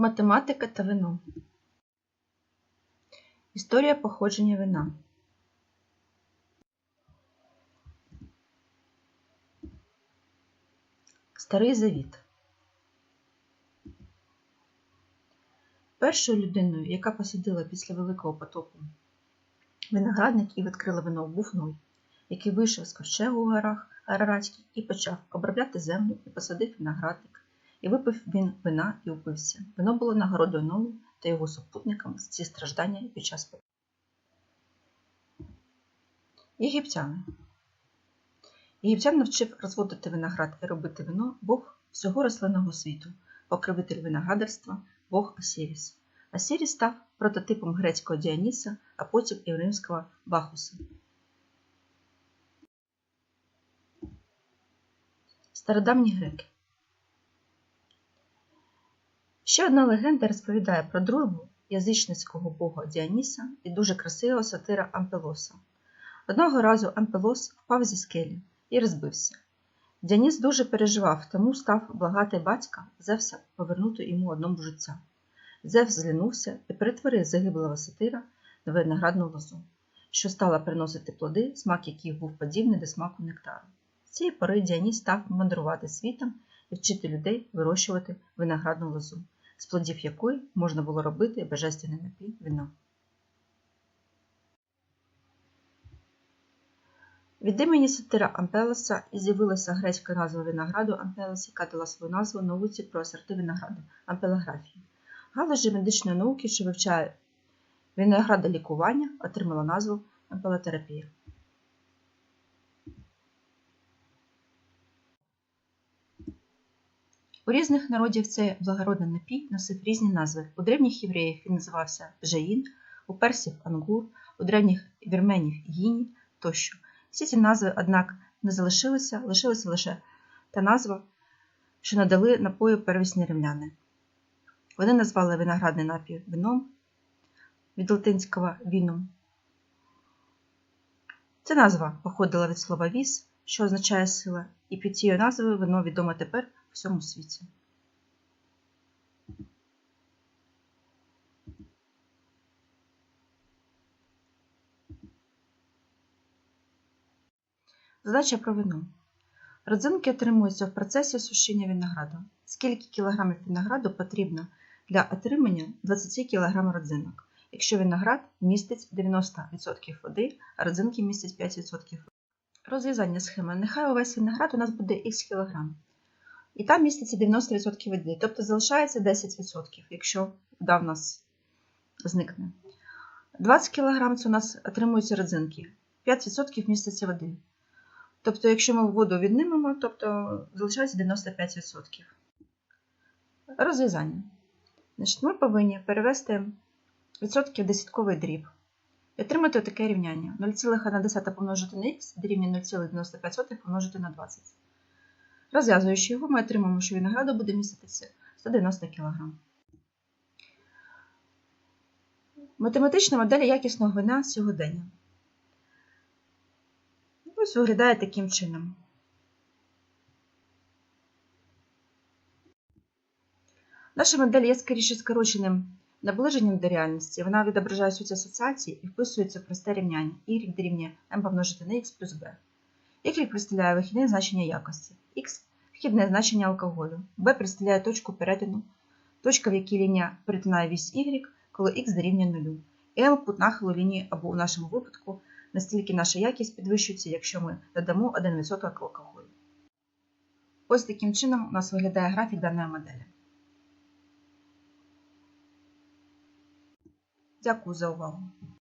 Математика та вино. Історія походження вина. Старий Завіт. Першою людиною, яка посадила після Великого потопу виноградник і відкрила вино, був Ной, який вийшов з ковчегу у горах Араратських і почав обробляти землю і посадив виноградник. І випив він вина і упився. Вино було нагородою Ною та його супутникам ці страждання під час потопу. Єгиптяни. Єгиптян навчив розводити виноград і робити вино Бог всього рослинного світу, покровитель виноградарства, Бог Осіріс. Осіріс став прототипом грецького Діаніса, а потім і римського Бахуса. Стародавні греки. Ще одна легенда розповідає про другого язичницького бога Діаніса і дуже красивого сатира Ампелоса. Одного разу Ампелос впав зі скелі і розбився. Діаніс дуже переживав, тому став благати батька Зевса повернути йому одному життя. Зевс злінувся і перетворив загиблого сатира на виноградну лозу, що стала приносити плоди, смак яких був подібний до смаку нектару. З цієї пори Діаніс став мандрувати світом і вчити людей вирощувати виноградну лозу, з плодів якої можна було робити божественний напій вино. Від імені сатира Ампелоса і з'явилася грецька назва винограду Ампелос, яка дала свою назву науці про сорти винограду ампелографії. Галузь же медичної науки, що вивчає виноградолікування, отримала назву ампелотерапія. У різних народів цей благородний напій носив різні назви. У древніх євреїв він називався Жаїн, у персів ангур, у древніх вірменів гіні тощо. Всі ці назви, однак, не залишилися, лишилася лише та назва, що надали напою первісні римляни. Вони назвали виноградний напій вином від латинського вінум. Ця назва походила від слова віс, що означає сила, і під цією назвою вино відоме тепер всьому світі. Задача про вино. Родзинки отримуються в процесі сушіння винограду. Скільки кілограмів винограду потрібно для отримання 20 кг родзинок, якщо виноград містить 90% води, а родзинки містять 5% води. Розв'язання схеми. Нехай увесь виноград у нас буде х кг. І там міститься 90% води, тобто залишається 10%, якщо вода в нас зникне. 20 кг це у нас отримуються родзинки, 5% міститься води. Тобто, якщо ми воду віднимемо, тобто залишається 95%. Розв'язання. Значить, Ми повинні перевести відсотки в десятковий дріб і отримати таке рівняння. 0,1 помножити на х дорівнює 0,95 помножити на 20. Розв'язуючи його, ми отримаємо, що винограду буде міститися 190 кг. Математична модель якісного вина сьогодення. Ось виглядає таким чином. Наша модель є скоріше скороченим наближенням до реальності. Вона відображає суть асоціації і вписується в просте рівняння y дорівнює m помножити на x плюс b. Y представляє вихідне значення якості, x вхідне значення алкоголю, b представляє точку перетину, точка, в якій лінія перетинає вісь y, коли x дорівнює нулю, і m пут нахилу лінії або у нашому випадку настільки наша якість підвищується, якщо ми додамо 1% алкоголю. Ось таким чином у нас виглядає графік даної моделі. Дякую за увагу!